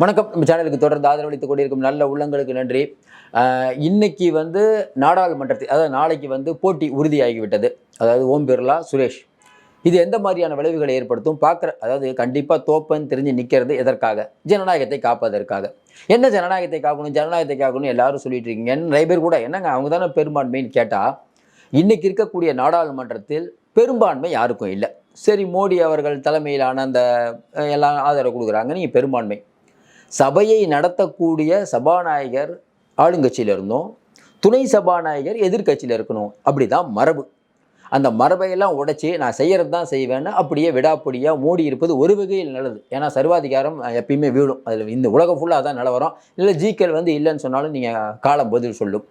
வணக்கம். நம்ம சேனலுக்கு தொடர்ந்து ஆதரவளித்துக் கொண்டிருக்கும் நல்ல உள்ளங்களுக்கு நன்றி. இன்னைக்கு வந்து நாடாளுமன்றத்தில் அதாவது நாளைக்கு வந்து போட்டி உறுதியாகிவிட்டது. அதாவது ஓம் பிர்லா சுரேஷ். இது எந்த மாதிரியான விளைவுகளை ஏற்படுத்தும்? பார்க்குற அதாவது கண்டிப்பாக தோப்பன் தெரிஞ்சு நிற்கிறது எதற்காக? ஜனநாயகத்தை காப்பதற்காக. என்ன ஜனநாயகத்தை காக்கணும்? ஜனநாயகத்தை காக்கணும் எல்லாரும் சொல்லிட்டு இருக்கீங்க. நிறைய பேர் கூட என்னங்க அவங்க தானே பெரும்பான்மைன்னு கேட்டால் இன்னைக்கு இருக்கக்கூடிய நாடாளுமன்றத்தில் பெரும்பான்மை யாருக்கும் இல்லை. சரி மோடி அவர்கள் தலைமையிலான அந்த எல்லாம் ஆதரவு கொடுக்குறாங்க. நீங்கள் பெரும்பான்மை. சபையை நடத்தக்கூடிய சபாநாயகர் ஆளுங்கட்சியில் இருந்தும். துணை சபாநாயகர் எதிர்க்கட்சியில் இருக்கணும். அப்படிதான் மரபு. அந்த மரபையெல்லாம் உடைச்சி நான் செய்கிறது தான் செய்வேன்னு அப்படியே விடாப்படியாக மூடி இருப்பது ஒரு வகையில் நல்லது. ஏன்னா சர்வாதிகாரம் எப்பயுமே வீழும். அதில் இந்த உலகம் ஃபுல்லாக தான் நிலவரம் இல்லை ஜிக்கல் வந்து இல்லைன்னு சொன்னாலும் நீங்கள் காலம் பதில் சொல்லும்.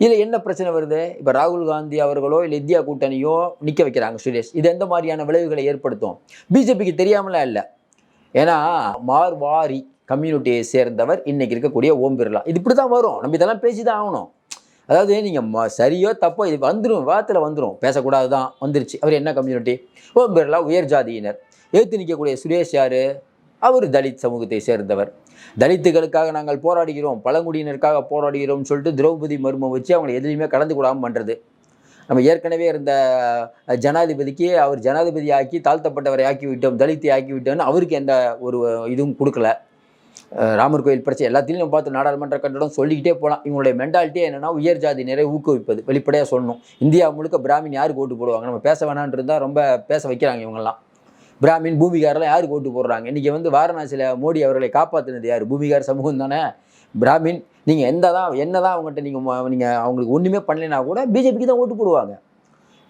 இதில் என்ன பிரச்சனை வருது? இப்போ ராகுல் காந்தி அவர்களோ இல்லை இந்தியா கூட்டணியோ நிற்க வைக்கிறாங்க சுரேஷ். இது எந்த மாதிரியான விளைவுகளை ஏற்படுத்தும்? பிஜேபிக்கு தெரியாமலாம் இல்லை. ஏன்னா மார்வாரி கம்யூனிட்டியை சேர்ந்தவர் இன்றைக்கி இருக்கக்கூடிய ஓம் பிர்லா. இது இப்படி தான் வரும். நம்ம இதெல்லாம் பேசி தான் ஆகணும். அதாவது நீங்கள் சரியோ தப்போ இது வந்துடும் வாத்தில் வந்துடும் பேசக்கூடாது தான் வந்துருச்சு. அவர் என்ன கம்யூனிட்டி? ஓம் பிர்லா உயர் ஜாதியினர். எழுத்து நிற்கக்கூடிய சுரேஷ் யார்? அவர் தலித் சமூகத்தை சேர்ந்தவர். தலித்துகளுக்காக நாங்கள் போராடுகிறோம். பழங்குடியினருக்காக போராடுகிறோம்னு சொல்லிட்டு திரௌபதி மர்மம் வச்சு அவங்களை எதுலையுமே கலந்து கூடாமல் பண்ணுறது நம்ம ஏற்கனவே இருந்த ஜனாதிபதிக்கு அவர் ஜனாதிபதி ஆக்கி தாழ்த்தப்பட்டவரை ஆக்கி விட்டோம் தலித்தை ஆக்கி விட்டோம்னு அவருக்கு எந்த ஒரு இதுவும் கொடுக்கல. ராமர் கோயில் பிரச்சனை எல்லாத்திலையும் நம்ம பார்த்து நாடாளுமன்ற கட்டடம் சொல்லிக்கிட்டே போகலாம் இவங்களுடைய மென்டாலிட்டியே என்னன்னா உயர் ஜாதியினரை ஊக்குவிப்பது. வெளிப்படையாக சொல்லணும். இந்தியா முழுக்க பிராமின் யாருக்கு ஓட்டு போடுவாங்க? நம்ம பேச வேணான்ட்டு இருந்தால் ரொம்ப பேச வைக்கிறாங்க இவங்கெல்லாம். பிராமின் பூமிகாரெல்லாம் யாருக்கு ஓட்டு போடுறாங்க? இன்றைக்கி வந்து வாரணாசியில் மோடி அவர்களை காப்பாற்றினது யார்? பூமிகார் சமூகம் தானே? பிராமின் நீங்கள் எந்த தான் என்ன தான் அவங்ககிட்ட நீங்கள் நீங்கள் அவங்களுக்கு ஒன்றுமே பண்ணலைன்னா கூட பிஜேபிக்கு தான் ஓட்டு போடுவாங்க.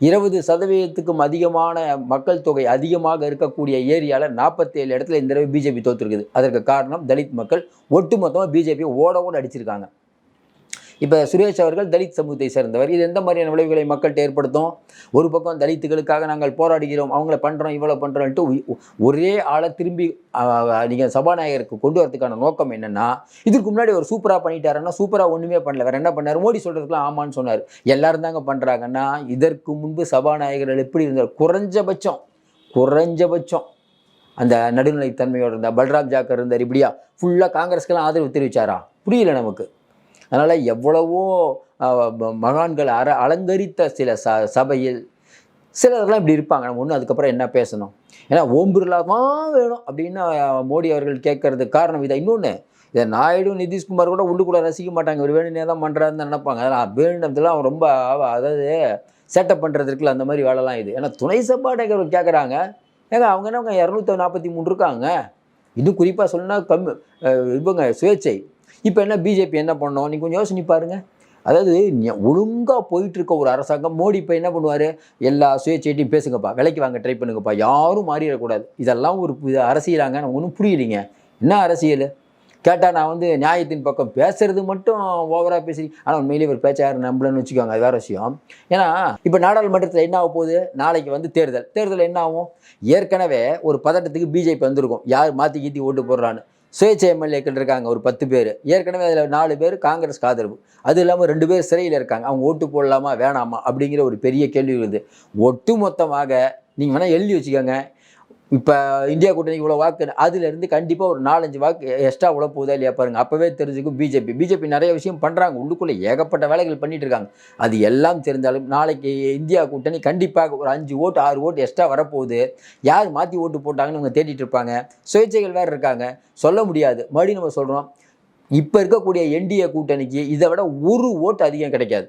இருபது சதவீதத்துக்கும் அதிகமான மக்கள் தொகை அதிகமாக இருக்கக்கூடிய ஏரியாவில் நாற்பத்தேழு இடத்துல இந்த தடவை பிஜேபி தோற்றுருக்குது அதற்கு காரணம் தலித் மக்கள் ஒட்டுமொத்தமாக பிஜேபி ஓட ஓட அடிச்சிருக்காங்க. இப்போ சுரேஷ் அவர்கள் தலித் சமூகத்தை சேர்ந்தவர். இது எந்த மாதிரியான விளைவுகளை மக்கள்கிட்ட ஏற்படுத்தும்? ஒரு பக்கம் தலித்துகளுக்காக நாங்கள் போராடுகிறோம் அவங்கள பண்ணுறோம் இவ்வளோ பண்ணுறோன்ட்டு ஒரே ஆளை திரும்பி நீங்கள் சபாநாயகருக்கு கொண்டு வரதுக்கான நோக்கம் என்னென்னா இதுக்கு முன்னாடி ஒரு சூப்பராக பண்ணிட்டாருன்னா சூப்பராக ஒன்றுமே பண்ணல. வேறு என்ன பண்ணார்? மோடி சொல்கிறதுக்குலாம் ஆமான்னு சொன்னார். எல்லாரும் தாங்க பண்ணுறாங்கன்னா இதற்கு முன்பு சபாநாயகர்கள் எப்படி இருந்தார் குறைஞ்சபட்சம் குறைஞ்சபட்சம் அந்த நடுநிலைத்தன்மையோடு இருந்தால் பல்ராம் ஜாக்கர் இருந்தார் இப்படியா? ஃபுல்லாக காங்கிரஸ்க்கெல்லாம் ஆதரவு தெரிவிச்சாரா? புரியல நமக்கு. அதனால் எவ்வளவோ மகான்கள் அர அலங்கரித்த சில ச சபையில் சிலர்லாம் இப்படி இருப்பாங்க. நம்ம ஒன்றும் அதுக்கப்புறம் என்ன பேசணும்? ஏன்னா ஓம் பிர்லா தான் வேணும் அப்படின்னு மோடி அவர்கள் கேட்கறதுக்கு காரணம் இதை இன்னொன்று இதை நாயுடு நிதிஷ்குமார் கூட உள்ளுக்குள்ளே ரசிக்க மாட்டாங்க. ஒரு வேணும்னே தான் பண்ணுறாருன்னு நினைப்பாங்க. அதெல்லாம் வேணுன்றதுலாம் ரொம்ப அதாவது செட்டப் பண்ணுறதுக்குள்ள அந்த மாதிரி வேலைலாம் இது. ஏன்னா துணை சபாநாயகர் கேட்குறாங்க. ஏங்க அவங்க என்ன இரநூத்தி நாற்பத்தி மூணு இருக்காங்க? இன்னும் குறிப்பாக சொன்னால் கம்மி இவங்க சுயேட்சை. இப்போ என்ன பிஜேபி என்ன பண்ணோம்? நீ கொஞ்சம் யோசனை பாருங்க. அதாவது ஒழுங்காக போயிட்டுருக்க ஒரு அரசாங்கம் மோடி இப்போ என்ன பண்ணுவார்? எல்லா சுயேட்சைட்டையும் பேசுங்கப்பா விலைக்கு வாங்க ட்ரை பண்ணுங்கப்பா. யாரும் மாறிடக்கூடாது. இதெல்லாம் ஒரு இது அரசியலாங்க. எனக்கு ஒன்றும் புரியலைங்க. என்ன அரசியல்? கேட்டால் நான் வந்து நியாயத்தின் பக்கம் பேசுறது மட்டும் ஓவராக பேசி ஆனால் உண்மையிலேயே ஒரு பேச்ச யாரும் நம்பலன்னு வச்சுக்கோங்க. அது வேறு விஷயம். ஏன்னா இப்போ நாடாளுமன்றத்தில் என்ன ஆக போகுது? நாளைக்கு வந்து தேர்தல். தேர்தல் என்ன ஆகும்? ஏற்கனவே ஒரு பதட்டத்துக்கு பிஜேபி வந்திருக்கும். யார் மாற்றி கீத்தி ஓட்டு போடுறான்னு. சுயேட்சை எம்எல்ஏக்கள் இருக்காங்க ஒரு பத்து பேர். ஏற்கனவே அதில் நாலு பேர் காங்கிரஸ் ஆதரவு அது இல்லாமல் ரெண்டு பேர் சிறையில் இருக்காங்க. அவங்க ஓட்டு போடலாமா வேணாமா அப்படிங்கிற ஒரு பெரிய கேள்வி வருது ஒட்டு மொத்தமாக நீங்கள் வேணால் எழுதி வச்சுக்கோங்க. இப்போ இந்தியா கூட்டணிக்கு இவ்வளோ வாக்கு அதுலேருந்து கண்டிப்பாக ஒரு நாலஞ்சு வாக்கு எக்ஸ்ட்ரா உள்ள போகுதா இல்லையா பாருங்கள் அப்போவே தெரிஞ்சுக்கும் பிஜேபி. பிஜேபி நிறைய விஷயம் பண்ணுறாங்க உள்ளுக்குள்ளே ஏகப்பட்ட வேலைகள் பண்ணிட்டு இருக்காங்க. அது எல்லாம் தெரிந்தாலும் நாளைக்கு இந்தியா கூட்டணி கண்டிப்பாக ஒரு அஞ்சு ஓட்டு ஆறு ஓட்டு எக்ஸ்ட்ரா வரப்போகுது. யார் மாற்றி ஓட்டு போட்டாங்கன்னு அவங்க தேடிட்டு இருப்பாங்க. சுயேட்சைகள் வேறு இருக்காங்க. சொல்ல முடியாது. மறுபடியும் நம்ம சொல்கிறோம் இப்போ இருக்கக்கூடிய என்டிஏ கூட்டணிக்கு இதை விட ஒரு ஓட்டு அதிகம் கிடைக்காது.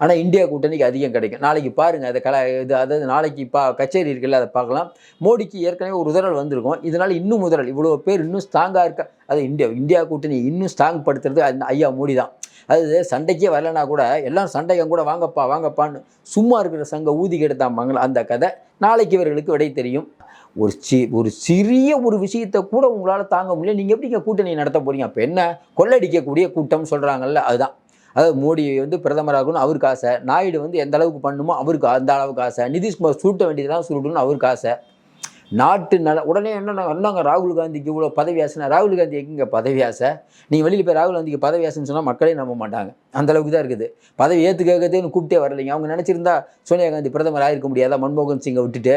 ஆனால் இந்தியா கூட்டணிக்கு அதிகம் கிடைக்கும். நாளைக்கு பாருங்கள் அதை கலா இது அதாவது நாளைக்கு இப்போ கச்சேரி இருக்குல்ல அதை பார்க்கலாம். மோடிக்கு ஏற்கனவே ஒரு உதறல் வந்திருக்கும். இதனால் இன்னும் உதறல். இவ்வளோ பேர் இன்னும் ஸ்ட்ராங்காக இருக்க அது இந்தியா இந்தியா கூட்டணி இன்னும் ஸ்ட்ராங் படுத்துறது ஐயா மோடி தான். அது சண்டைக்கே வரலனா கூட எல்லாம் சண்டைக்கு கூட வாங்கப்பா வாங்கப்பான்னு சும்மா இருக்கிற சங்க ஊதி கெடுத்தாம்பாங்களா? அந்த கதை நாளைக்கு இவர்களுக்கு விடை தெரியும். ஒரு சி ஒரு சிறிய ஒரு விஷயத்தை கூட உங்களால் தாங்க முடியல. நீங்கள் எப்படிங்க கூட்டணி நடத்த போகிறீங்க அப்போ என்ன? கொள்ளடிக்கக்கூடிய கூட்டம் சொல்கிறாங்கல்ல அதுதான். அதாவது மோடி வந்து பிரதமராகணும் அவருக்கு ஆசை. நாயுடு வந்து எந்த அளவுக்கு பண்ணுமோ அவருக்கு அந்த அளவுக்கு ஆசை. நிதிஷ்குமார் சூட்ட வேண்டியதெல்லாம் சுருட்டணும்னு அவருக்கு ஆசை. நாட்டு நல உடனே என்ன என்னங்க ராகுல் காந்திக்கு இவ்வளோ பதவி ஆசைனா ராகுல் காந்தி எங்கேங்க பதவி ஆசை? நீங்கள் வெளியில் போய் ராகுல் காந்திக்கு பதவி ஆசைன்னு சொன்னால் மக்களே நம்ப மாட்டாங்க. அந்த அளவுக்கு தான் இருக்குது. பதவி ஏற்றுக்கிறதேன்னு கூப்பிட்டே வரலைங்க. அவங்க நினச்சிருந்தா சோனியா காந்தி பிரதமர் ஆயிருக்க முடியாதா? மன்மோகன் சிங்கை விட்டுட்டு.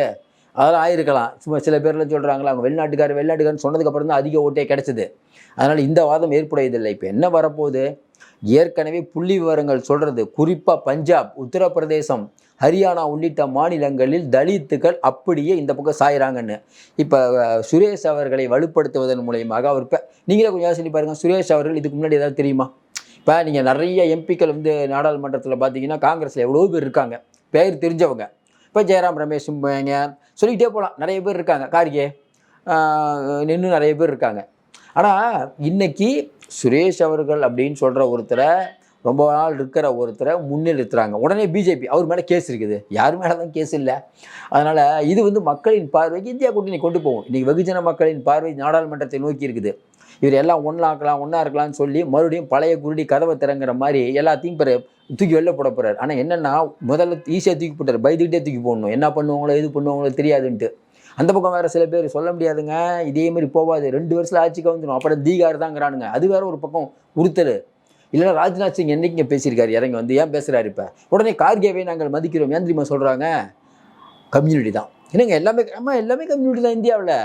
அதெல்லாம் ஆயிருக்கலாம். சும்மா சில பேர்லாம் சொல்கிறாங்களா அவங்க வெளிநாட்டுக்காரர் வெளிநாட்டுக்காரன்னு சொன்னதுக்கப்புறம் தான் அதிக ஓட்டே கிடச்சிது. அதனால் இந்த வாதம் ஏற்புடையதில்லை. இப்போ என்ன வரப்போகுது? ஏற்கனவே புள்ளி விவரங்கள் சொல்கிறது குறிப்பாக பஞ்சாப் உத்தரப்பிரதேசம் ஹரியானா உள்ளிட்ட மாநிலங்களில் தலித்துக்கள் அப்படியே இந்த பக்கம் சாயிறாங்கன்னு. இப்போ சுரேஷ் அவர்களை வலுப்படுத்துவதன் மூலயமாக அவர் இப்போ நீங்களே கொஞ்சம் யோசனை பாருங்கள் சுரேஷ் அவர்கள் இதுக்கு முன்னாடி ஏதாவது தெரியுமா? இப்போ நீங்கள் நிறைய எம்பிக்கள் வந்து நாடாளுமன்றத்தில் பார்த்தீங்கன்னா காங்கிரஸில் எவ்வளோ பேர் இருக்காங்க. பேர் தெரிஞ்சவங்க. இப்போ ஜெயராம் ரமேஷ் சும்பைங்க சொல்லிக்கிட்டே போகலாம் நிறைய பேர் இருக்காங்க. கார்கே இன்னும் நிறைய பேர் இருக்காங்க. ஆனால் இன்றைக்கி சுரேஷ் அவர்கள் அப்படின்னு சொல்கிற ஒருத்தரை ரொம்ப நாள் இருக்கிற ஒருத்தரை முன்னிறுத்துறாங்க. உடனே பிஜேபி அவர் மேலே கேஸ் இருக்குது. யார் மேலே தான் கேஸ் இல்லை. அதனால் இது வந்து மக்களின் பார்வைக்கு இந்தியா கூட்டணி கொண்டு போகும் இன்றைக்கி வெகுஜன மக்களின் பார்வை நாடாளுமன்றத்தை நோக்கி இருக்குது. இவர் எல்லாம் ஒன்றாக்கலாம் ஒன்றா இருக்கலாம்னு சொல்லி மறுபடியும் பழைய குருடி கதவை திறங்கிற மாதிரி எல்லாத்தையும் பிற தூக்கி வெளில போட போகிறார் ஆனால் என்னென்னா முதல்ல ஈஸியாக தூக்கி போட்டார். பயந்துக்கிட்டே தூக்கி போடணும். என்ன பண்ணுவாங்களோ எது பண்ணுவாங்களோ தெரியாதுன்ட்டு. அந்த பக்கம் வேறு சில பேர் சொல்ல முடியாதுங்க. இதே மாதிரி போகாது ரெண்டு வருஷத்தில் ஆட்சிக்கு வந்துடும் அப்புறம் தீகார் தாங்கிறானுங்க. அது வேற ஒரு பக்கம் உறுத்தல். இல்லைன்னா ராஜ்நாத் சிங் என்றைக்கு பேசியிருக்காரு? இறங்கி வந்து ஏன் பேசுகிறாரு இப்போ? உடனே கார்கேவை நாங்கள் மதிக்கிறோம். ஏன் தெரியுமா சொல்கிறாங்க கம்யூனிட்டி தான். என்னங்க எல்லாமே ஆமாம் எல்லாமே கம்யூனிட்டி தான் இந்தியாவில்.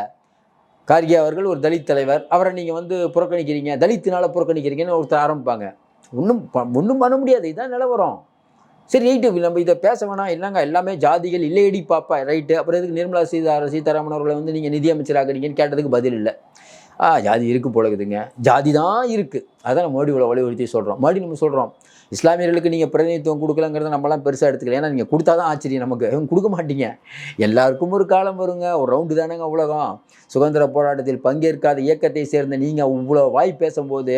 கார்கே அவர்கள் ஒரு தலித் தலைவர். அவரை நீங்கள் வந்து புறக்கணிக்கிறீங்க. தலித்தினால புறக்கணிக்கிறீங்கன்னு ஒருத்தர் ஆரம்பிப்பாங்க. ஒன்றும் ஒன்றும் பண்ண முடியாது. இதுதான் நிலவரம். சரி ரைட்டு நம்ம இதை பேச வேணாம். இல்லைங்க எல்லாமே ஜாதிகள் இல்லையடி பாப்பா. ரைட்டு அப்புறம் எதுக்கு நிர்மலா சீதா சீதாராமன் அவர்களை வந்து நீங்கள் நிதியமைச்சராகிறீங்கன்னு கேட்டதுக்கு பதில் இல்லை. ஆ ஜாதி இருக்கு போல இருக்குதுங்க. ஜாதி தான் இருக்குது அதான் மோடி இவ்வளோ வலியுறுத்தி சொல்கிறோம் மறுபடியும் நம்ம சொல்கிறோம் இஸ்லாமியர்களுக்கு நீங்கள் பிரதிநிதித்துவம் கொடுக்கலங்கிறத நம்மலாம் பெருசாக எடுத்துக்கல. ஏன்னா நீங்கள் கொடுத்தா தான் ஆச்சரியம் நமக்கு. இவங்க கொடுக்க மாட்டீங்க. எல்லாருக்கும் ஒரு காலம் வருங்க. ஒரு ரவுண்டு தானேங்க உலகம். சுதந்திர போராட்டத்தில் பங்கேற்காத இயக்கத்தை சேர்ந்த நீங்கள் இவ்வளோ வாய் பேசும்போது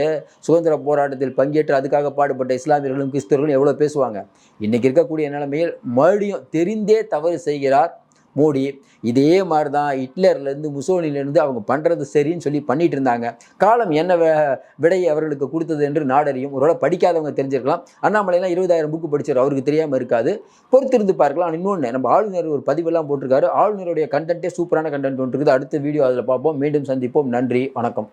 சுதந்திர போராட்டத்தில் பங்கேற்று அதுக்காக பாடுபட்ட இஸ்லாமியர்களும் கிறிஸ்தவர்களும் எவ்வளோ பேசுவாங்க? இன்றைக்கி இருக்கக்கூடிய நிலைமையில் மறுபடியும் தெரிந்தே தவறு செய்கிறார் மோடி இதே மாதிரி தான் ஹிட்லர்லேருந்து முசோனிலேருந்து அவங்க பண்ணுறது சரின்னு சொல்லி பண்ணிட்டு இருந்தாங்க காலம் என்ன வே- விடையை அவர்களுக்கு கொடுத்தது என்று நாடறியும். ஒருவேளை படிக்காதவங்க தெரிஞ்சிருக்கலாம். அண்ணாமலைலாம் இருபதாயிரம் புக்கு படிச்சிடும் அவருக்கு தெரியாமல் இருக்காது. பொறுத்திருந்து பார்க்கலாம். இன்னொன்று நம்ம ஆளுநர் ஒரு பதிவெல்லாம் போட்டிருக்காரு. ஆளுநருடைய கண்டென்ட்டே சூப்பரான கண்டென்ட் ஒன்று இருக்குது. அடுத்த வீடியோ அதில் பார்ப்போம். மீண்டும் சந்திப்போம். நன்றி. வணக்கம்.